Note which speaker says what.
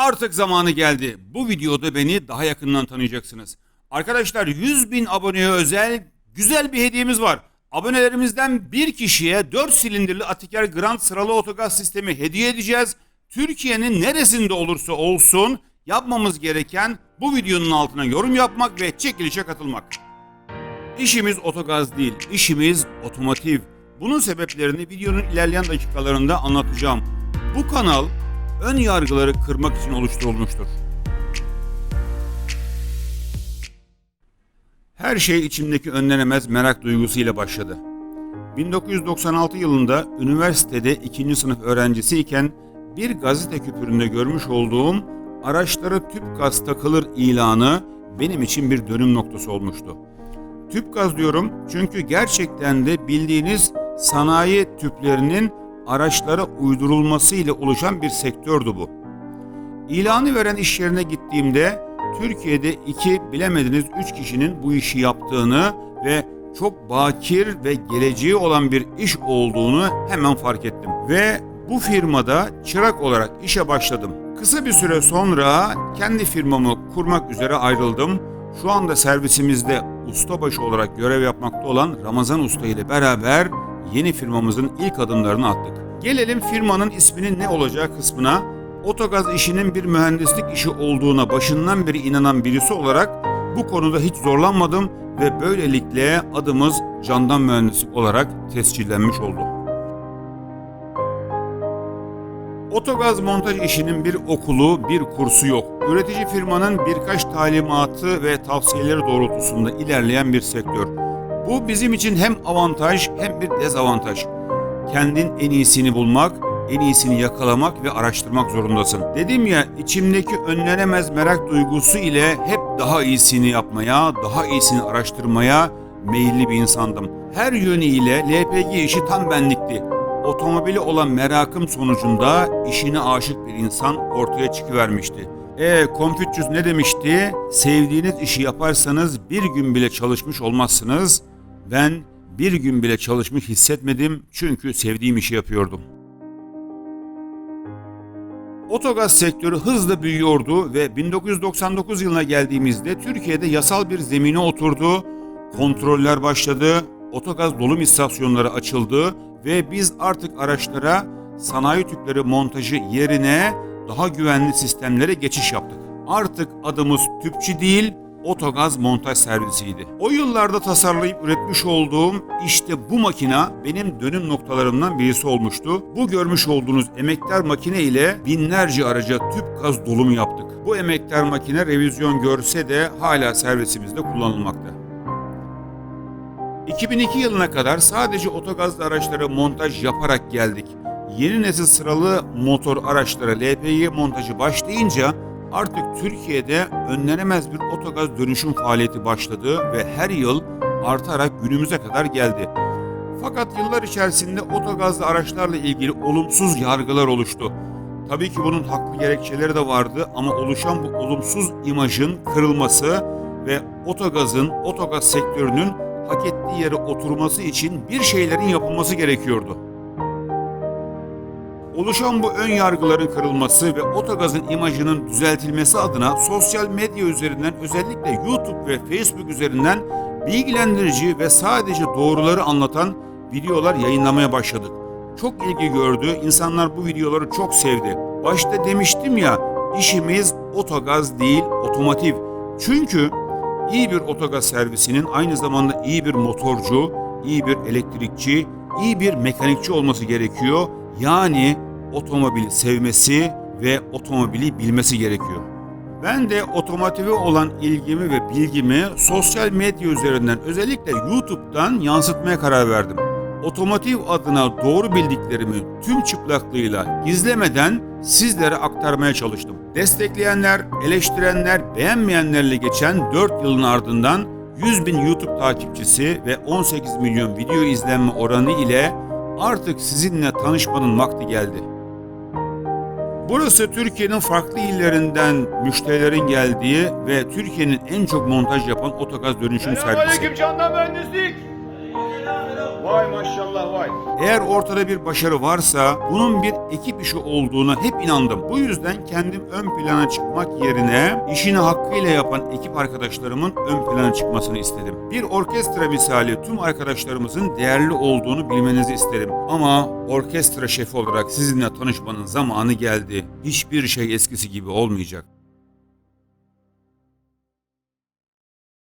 Speaker 1: Artık zamanı geldi. Bu videoda beni daha yakından tanıyacaksınız. Arkadaşlar 100 bin aboneye özel güzel bir hediyemiz var. Abonelerimizden bir kişiye 4 silindirli Atiker Grand sıralı otogaz sistemi hediye edeceğiz. Türkiye'nin neresinde olursa olsun yapmamız gereken bu videonun altına yorum yapmak ve çekilişe katılmak. İşimiz otogaz değil, işimiz otomotiv. Bunun sebeplerini videonun ilerleyen dakikalarında anlatacağım. Bu kanal ön yargıları kırmak için oluşturulmuştur. Her şey içimdeki önlenemez merak duygusuyla başladı. 1996 yılında üniversitede ikinci sınıf öğrencisiyken bir gazete küpüründe görmüş olduğum araçlara tüp gaz takılır ilanı benim için bir dönüm noktası olmuştu. Tüp gaz diyorum çünkü gerçekten de bildiğiniz sanayi tüplerinin araçlara uydurulmasıyla oluşan bir sektördü bu. İlanı veren iş yerine gittiğimde Türkiye'de iki bilemediniz üç kişinin bu işi yaptığını ve çok bakir ve geleceği olan bir iş olduğunu hemen fark ettim. Ve bu firmada çırak olarak işe başladım. Kısa bir süre sonra kendi firmamı kurmak üzere ayrıldım. Şu anda servisimizde ustabaşı olarak görev yapmakta olan Ramazan Usta ile beraber yeni firmamızın ilk adımlarını attık. Gelelim firmanın isminin ne olacağı kısmına. Otogaz işinin bir mühendislik işi olduğuna başından beri inanan birisi olarak bu konuda hiç zorlanmadım ve böylelikle adımız candan mühendislik olarak tescillenmiş oldu. Otogaz montaj işinin bir okulu, bir kursu yok. Üretici firmanın birkaç talimatı ve tavsiyeleri doğrultusunda ilerleyen bir sektör. Bu bizim için hem avantaj hem bir dezavantaj. Kendin en iyisini bulmak, en iyisini yakalamak ve araştırmak zorundasın. Dedim ya içimdeki önlenemez merak duygusu ile hep daha iyisini yapmaya, daha iyisini araştırmaya meyilli bir insandım. Her yönüyle LPG işi tam benlikti. Otomobili olan merakım sonucunda işine aşık bir insan ortaya çıkıvermişti. E Konfüçyüs ne demişti? Sevdiğiniz işi yaparsanız bir gün bile çalışmış olmazsınız. Ben bir gün bile çalışmış hissetmedim çünkü sevdiğim işi yapıyordum. Otogaz sektörü hızla büyüyordu ve 1999 yılına geldiğimizde Türkiye'de yasal bir zemine oturdu, kontroller başladı, otogaz dolum istasyonları açıldı ve biz artık araçlara sanayi tüpleri montajı yerine daha güvenli sistemlere geçiş yaptık. Artık adımız tüpçü değil, otogaz montaj servisiydi. O yıllarda tasarlayıp üretmiş olduğum işte bu makina benim dönüm noktalarımdan birisi olmuştu. Bu görmüş olduğunuz emektar makine ile binlerce araca tüp gaz dolumu yaptık. Bu emektar makine revizyon görse de hala servisimizde kullanılmakta. 2002 yılına kadar sadece otogazlı araçlara montaj yaparak geldik. Yeni nesil sıralı motor araçlara LPG montajı başlayınca artık Türkiye'de önlenemez bir otogaz dönüşüm faaliyeti başladı ve her yıl artarak günümüze kadar geldi. Fakat yıllar içerisinde otogazlı araçlarla ilgili olumsuz yargılar oluştu. Tabii ki bunun haklı gerekçeleri de vardı ama oluşan bu olumsuz imajın kırılması ve otogazın, otogaz sektörünün hak ettiği yere oturması için bir şeylerin yapılması gerekiyordu. Oluşan bu ön yargıların kırılması ve otogazın imajının düzeltilmesi adına sosyal medya üzerinden özellikle YouTube ve Facebook üzerinden bilgilendirici ve sadece doğruları anlatan videolar yayınlamaya başladık. Çok ilgi gördü, insanlar bu videoları çok sevdi. Başta demiştim ya, işimiz otogaz değil, otomotiv. Çünkü iyi bir otogaz servisinin aynı zamanda iyi bir motorcu, iyi bir elektrikçi, iyi bir mekanikçi olması gerekiyor. Yani otomobili sevmesi ve otomobili bilmesi gerekiyor. Ben de otomotive olan ilgimi ve bilgimi sosyal medya üzerinden özellikle YouTube'dan yansıtmaya karar verdim. Otomotiv adına doğru bildiklerimi tüm çıplaklığıyla gizlemeden sizlere aktarmaya çalıştım. Destekleyenler, eleştirenler, beğenmeyenlerle geçen 4 yılın ardından 100 bin YouTube takipçisi ve 18 milyon video izlenme oranı ile artık sizinle tanışmanın vakti geldi. Burası Türkiye'nin farklı illerinden müşterilerin geldiği ve Türkiye'nin en çok montaj yapan otogaz dönüşüm servisi.
Speaker 2: Selamünaleyküm candan mühendislik.
Speaker 1: Vay maşallah vay. Eğer ortada bir başarı varsa bunun bir ekip işi olduğuna hep inandım. Bu yüzden kendim ön plana çıkmak yerine işini hakkıyla yapan ekip arkadaşlarımın ön plana çıkmasını istedim. Bir orkestra misali tüm arkadaşlarımızın değerli olduğunu bilmenizi isterim. Ama orkestra şefi olarak sizinle tanışmanın zamanı geldi. Hiçbir şey eskisi gibi olmayacak.